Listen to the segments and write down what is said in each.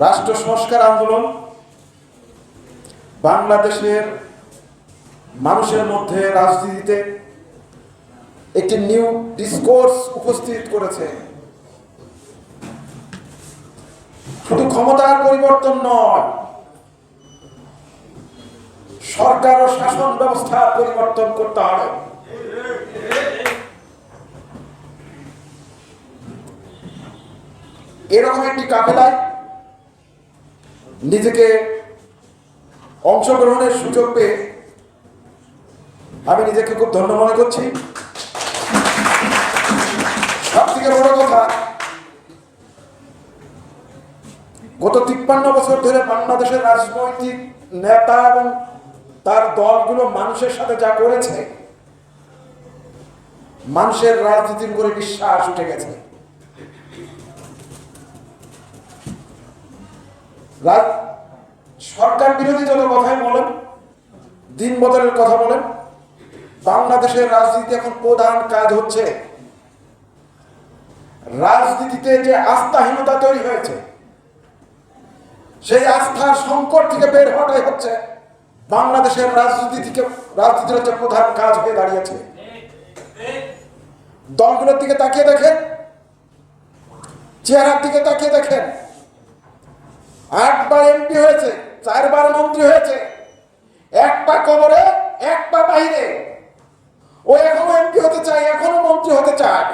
রাষ্ট্র সংস্কার আন্দোলন বাংলাদেশের মানুষের মধ্যে রাজনীতিতে একটি নিউ ডিসকোর্স উপস্থিত করেছে। শুধু ক্ষমতার পরিবর্তন নয়, সরকার ও শাসন ব্যবস্থার পরিবর্তন করতে হবে। এরকম একটি কাফেলায় নিজেকে অংশগ্রহণের সুযোগ পেয়ে আমি নিজেকে খুব ধন্য মনে করছি। সব থেকে বড় কথা, গত তিপ্পান্ন বছর ধরে বাংলাদেশের রাজনৈতিক নেতা এবং তার দলগুলো মানুষের সাথে যা করেছে, মানুষের রাজনীতির উপরে বিশ্বাস উঠে গেছে। সরকার বিরোধী যত কথাই বলেন, দিন বদলের কথা বলেন। বাংলাদেশের রাজনীতি এখন প্রধান কাজ হচ্ছে রাজনীতিতে যে আস্থাহীনতা তৈরি হয়েছে, সেই আস্থার সংকট থেকে বের হওয়াটাই হচ্ছে বাংলাদেশের রাজনীতি থেকে রাজনীতির হচ্ছে প্রধান কাজ হয়ে দাঁড়িয়েছে। দলগুলোর দিকে তাকিয়ে দেখেন চেহারার দিকে তাকিয়ে দেখেন আটবার এমপি হয়েছে, চারবার মন্ত্রী হয়েছে। এক পা কবরে এক পা বাহিরে। ও এখনও এমপি হতে চায়, এখনও মন্ত্রী হতে চায়।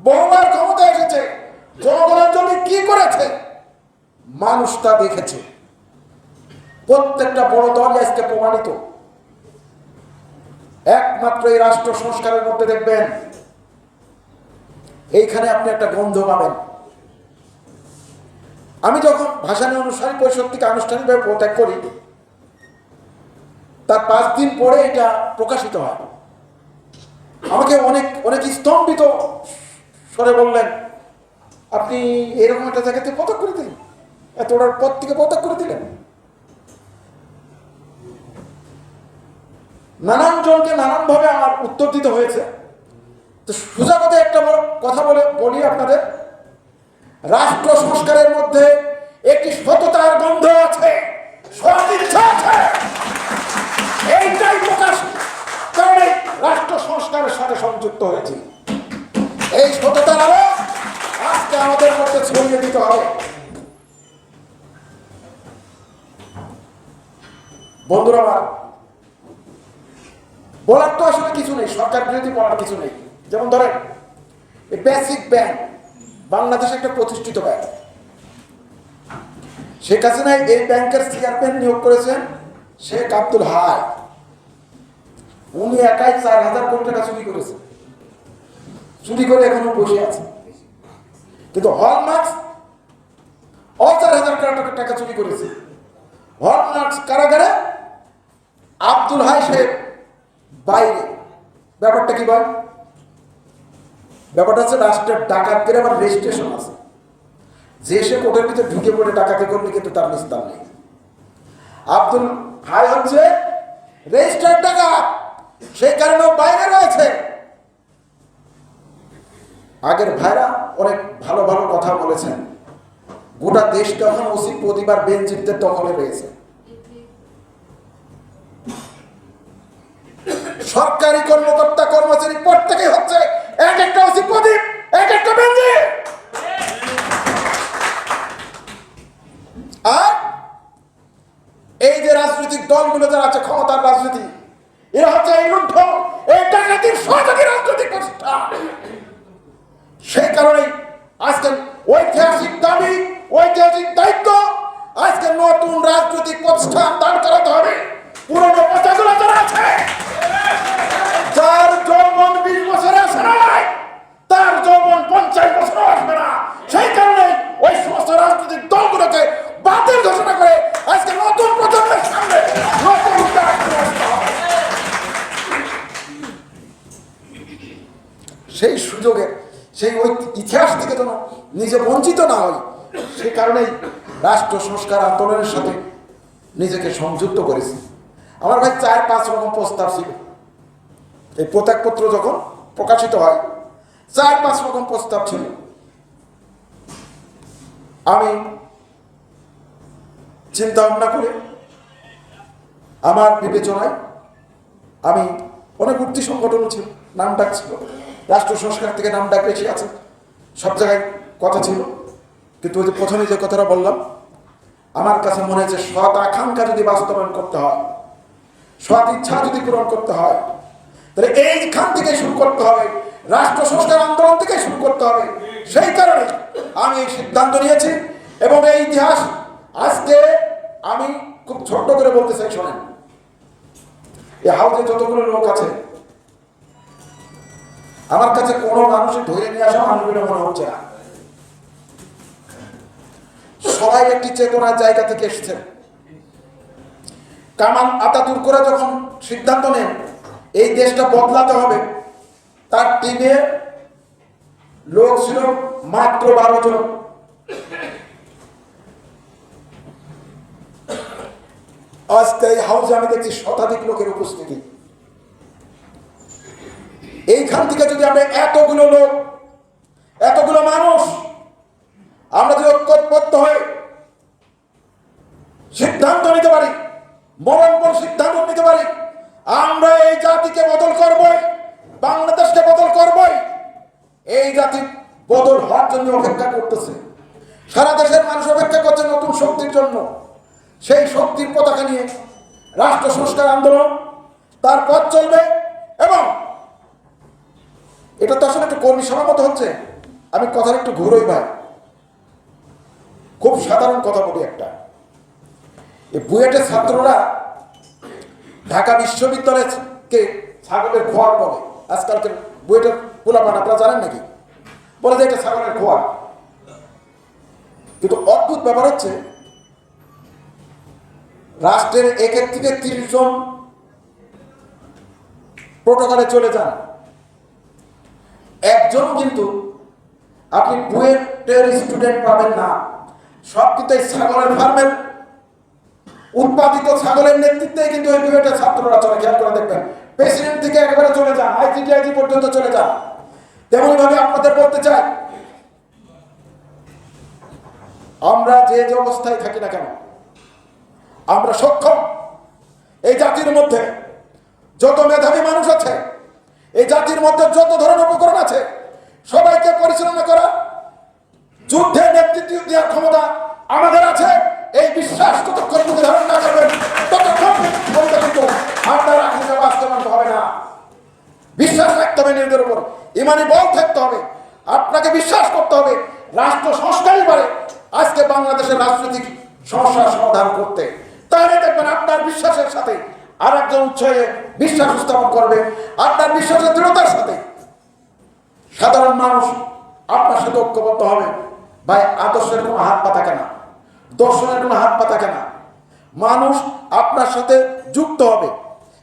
বহুবার ক্ষমতা এসেছে। জনগণের জন্য কি করেছে? মানুষ তা দেখেছে। প্রত্যেকটা বড় দল আজকে প্রমাণিত। একমাত্র এই রাষ্ট্র সংস্কারের মধ্যে দেখবেন, এইখানে আপনি একটা গন্ধ পাবেন। আমি যখন ভাষানী অনুসারী পরিষদ থেকে আনুষ্ঠানিকভাবে প্রত্যাগ করি, তার পাঁচ দিন পরে এটা প্রকাশিত হয়। আমাকে অনেক অনেক স্তম্ভিত সরে বললেন, আপনি এরকম একটা জায়গাতে পদক করে দিলেন? এতটার পদ থেকে পদক করে দিলেন? নানান জনকে নানানভাবে আমার উত্তর দিতে হয়েছে। তো সোজা কথা একটা বড় কথা বলে বলি আপনাদের। রাষ্ট্র সংস্কারের মধ্যে একটি সততার গন্ধ আছে এইটাই প্রকাশ কারণে রাষ্ট্র সংস্কারের সাথে সংযুক্ত হয়েছে। এই সততার আলো আজকে আমাদের মধ্যে ছড়িয়ে দিতে হবে। বন্ধুরা আমার, বলার তো আসলে কিছু নেই, সরকার বিরোধী বলার কিছু নেই। যেমন ধরেন বেসিক ব্যাংক বাংলাদেশ একটা প্রতিষ্ঠিত ব্যাংক শেখ হাসিনা এই ব্যাংকের চেয়ারম্যান নিয়োগ করেছেন শেখ আব্দুল হাই। উনি একাই চার হাজার কোটি টাকা চুরি করেছেন। চুরি করে এখনও বসে আছে। কিন্তু হলমার্কস ও চার হাজার টাকা টাকা চুরি করেছে। হলমার্কস কারাগারে আব্দুল হাই সাহেব বাইরে। ব্যাপারটা কি বল? ব্যাপারটা হচ্ছে রাষ্ট্রের ডাকাতদের আবার রেজিস্ট্রেশন আছে। যে সে কোর্টের ভিতরে ঢুকে পড়ে ডাকাতি করলে কিন্তু তার নিস্তার নেই। আব্দুল ভাই হচ্ছে রেজিস্টার ডাকাত। সেই কারণে বাইরে রয়েছে। আগের ভাইরা অনেক ভালো ভালো কথা বলেছেন। গোটা দেশ এখন ওসি প্রতিবার বেঞ্চিতদের দখলে রয়েছে। সরকারি কর্মকর্তা কর্মচারী প্রত্যেকে হচ্ছে এক একটা ওসি প্রদীপ, এক একটা বেঞ্চি আর এই যে রাজনৈতিক দলগুলো যারা আছে, ক্ষমতার রাজনীতি, এরা হচ্ছে এই লুণ্ঠ এই ডাকাতির সহযোগী রাজনৈতিক প্রতিষ্ঠান সেই কারণেই আজকে ঐতিহাসিক দাবি, ঐতিহাসিক দায়িত্ব, আজকে নতুন রাজনৈতিক প্রতিষ্ঠান দাঁড় করাতে হবে। পুরনো পচাগুলো যারা আছে, যার আসে নাই। তার যৌবন পঞ্চাশ বছর আসবে না। সেই কারণে ওই সমস্ত রাজনৈতিক দলগুলোকে বাতিল ঘোষণা করে আজকে নতুন প্রজন্মের সামনে। সেই সুযোগে, সেই ওই ইতিহাস থেকে যেন নিজে বঞ্চিত না হয় সেই কারণেই রাষ্ট্র সংস্কার আন্দোলনের সাথে নিজেকে সংযুক্ত করেছি। আমার ভাই চার পাঁচ রকম প্রস্তাব ছিল। এই প্রত্যাগপত্র যখন প্রকাশিত হয়। চার পাঁচ রকম প্রস্তাব ছিল। আমি চিন্তা ভাবনা করে আমার বিবেচনায় আমি অনেক উঠতি সংগঠন ছিল নাম ডাক ছিল। রাষ্ট্র সংস্কার থেকে নাম ডাক বেশি আছে। সব জায়গায় কথা ছিল। কিন্তু ওই যে প্রথমে যে কথাটা বললাম, আমার কাছে মনে হয়েছে সৎ আকাঙ্ক্ষা যদি বাস্তবায়ন করতে হয়, সৎ ইচ্ছা যদি পূরণ করতে হয় তাহলে এইখান থেকে শুরু করতে হবে। রাষ্ট্র সংস্কার আন্দোলন থেকে শুরু করতে হবে। সেই কারণে আমি এই সিদ্ধান্ত নিয়েছি এবং এই ইতিহাস আজকে আমি খুব ছোট্ট করে বলতে চাই, শোনেন। এই হাউসে যতগুলো লোক আছে, আমার কাছে কোনো মানুষের ধরে নিয়ে আসা মানুষ বলে মনে হচ্ছে না। সবাই একটি চেতনার জায়গা থেকে এসেছেন। কামাল আতাতুর্করা যখন সিদ্ধান্ত নেন এই দেশটা বদলাতে হবে। তার টিমে লোক ছিল মাত্র বারো জন। আজকে এই হাউসে আমি দেখছি শতাধিক লোকের উপস্থিতি। এইখান থেকে যদি আমরা এতগুলো লোক, এতগুলো মানুষ আমরা যদি ঐক্যবদ্ধ হয়ে সিদ্ধান্ত নিতে পারি পারি আমরা এই জাতিকে বদল করবই, বাংলাদেশকে বদল করবই। এই জাতি বদল হওয়ার জন্য অপেক্ষা করতেছে। সারা দেশের মানুষ অপেক্ষা করছে নতুন শক্তির জন্য। সেই শক্তির পতাকা নিয়ে রাষ্ট্র সংস্কার আন্দোলন, তার পথ চলবে এবং এটা তো আসলে একটু কর্মী সভা মতো হচ্ছে। আমি কথার একটু ঘুরোই ভাই। খুব সাধারণ কথা বলি একটা। এই বুয়েটের ছাত্ররা ঢাকা বিশ্ববিদ্যালয়কে ছাগলের খোয়ার বলে। আজকালকের বুয়েটের পোলাপান, আপনারা জানেন নাকি? বলে যে এটা ছাগলের খোয়া কিন্তু অদ্ভুত ব্যাপার হচ্ছে, রাষ্ট্রের একের থেকে তিরিশ জন প্রোটোকলে চলে যান। একজন কিন্তু আপনি বুয়েটের স্টুডেন্ট পাবেন না। সব কিন্তু ছাগলের ফার্মের উৎপাদিত ছাগলের নেতৃত্বে কিন্তু এই বুয়েটের ছাত্ররা চলে, খেয়াল করে দেখবেন। প্রেসিডেন্ট থেকে একেবারে চলে যান আইজিটিআইজি পর্যন্ত চলে যান। তেমনি ভাবে আপনাদের বলতে চাই, আমরা যে যে অবস্থায় থাকি না কেন, আমরা সক্ষম। এই জাতির মধ্যে যত মেধাবী মানুষ আছে, এই জাতির মধ্যে যত ধরনের উপকরণ আছে, সবাইকে পরিচালনা করা, যুদ্ধে নেতৃত্ব দেওয়ার ক্ষমতা আমাদের আছে। এই বিশ্বাস ততক্ষণ যদি ধারণ না করবেন আপনার আকিদা বাস্তবায়ন হবে না। বিশ্বাস রাখতে হবে নিজেদের উপর, ইমানি বল থাকতে হবে, আপনাকে বিশ্বাস করতে হবে, রাষ্ট্র সংস্কারই পারে, আজকে বাংলাদেশের রাজনৈতিক সমস্যার সমাধান করতে। তাহলে দেখবেন আপনার বিশ্বাসের সাথে আর একজন উৎসাহে বিশ্বাস স্থাপন করবে, আপনার বিশ্বাসের দৃঢ়তার সাথে। সাধারণ মানুষ আপনার সাথে ঐক্যবদ্ধ হবে, ভাই, আদর্শের কোনো হাত পা থাকে না। দর্শনের কোনো হাত পা থাকে না। মানুষ আপনার সাথে যুক্ত হবে,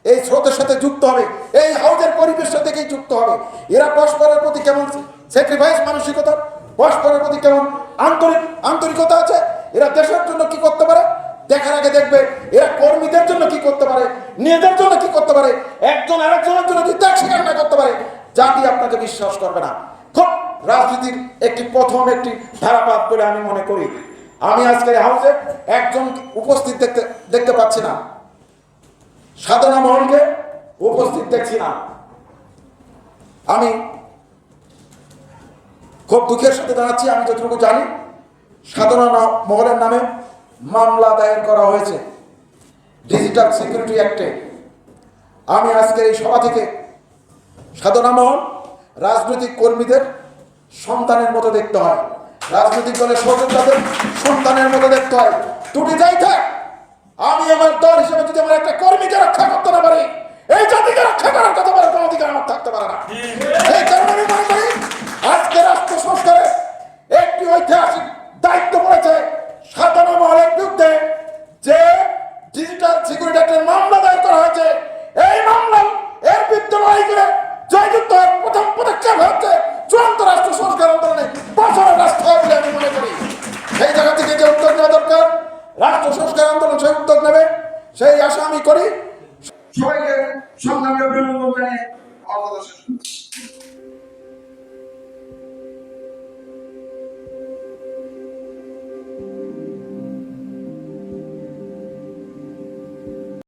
এই স্রোতের সাথে যুক্ত হবে, এই হাউজের পরিবেশের থেকেই যুক্ত হবে। এরা পরস্পরের প্রতি কেমন স্যাক্রিফাইস মানসিকতা? পরস্পরের প্রতি কেমন আন্তরিক, আন্তরিকতা আছে? এরা দেশের জন্য কি করতে পারে? দেখার আগে দেখবে, এরা কর্মীদের জন্য কি করতে পারে? নিজেদের জন্য কি করতে পারে? একজন আরেকজনের জন্য ত্যাগ স্বীকার না করতে পারে, জাতি আপনাকে বিশ্বাস করবে না। খুব রাজনীতির একটি প্রথম একটি ধারাপাত বলে আমি মনে করি। আমি আজকের হাউসে একজন উপস্থিত দেখতে দেখতে পাচ্ছি না। সাধনা মহলকে উপস্থিত দেখছি না। আমি খুব দুঃখের সাথে জানাচ্ছি, আমি যতটুকু জানি, সাধনা মহলের নামে মামলা দায়ের করা হয়েছে। ডিজিটাল সিকিউরিটি অ্যাক্টে আমি আজকের এই সভা থেকে সাধনা মহল রাজনৈতিক কর্মীদের সন্তানের মতো দেখতে হয়। রাজনৈতিক দলের সহযোদ্ধাদের সন্তানের মতো দেখতে হয়। ত্রুটি যাই থাক। আমি আমার দল হিসেবে যদি আমার একটা কর্মীকে রক্ষা করতে না পারি এই জাতিকে রক্ষা করার কথা বলার কোনো অধিকার আমার থাকতে পারে না। এই কারণে আমি রাষ্ট্র সংস্কার আন্দোলন সেই উদ্যোগ নেবে, সেই আশা আমি করি সবাইকে সংগ্রামী অভিনন্দন জানিয়ে করছি।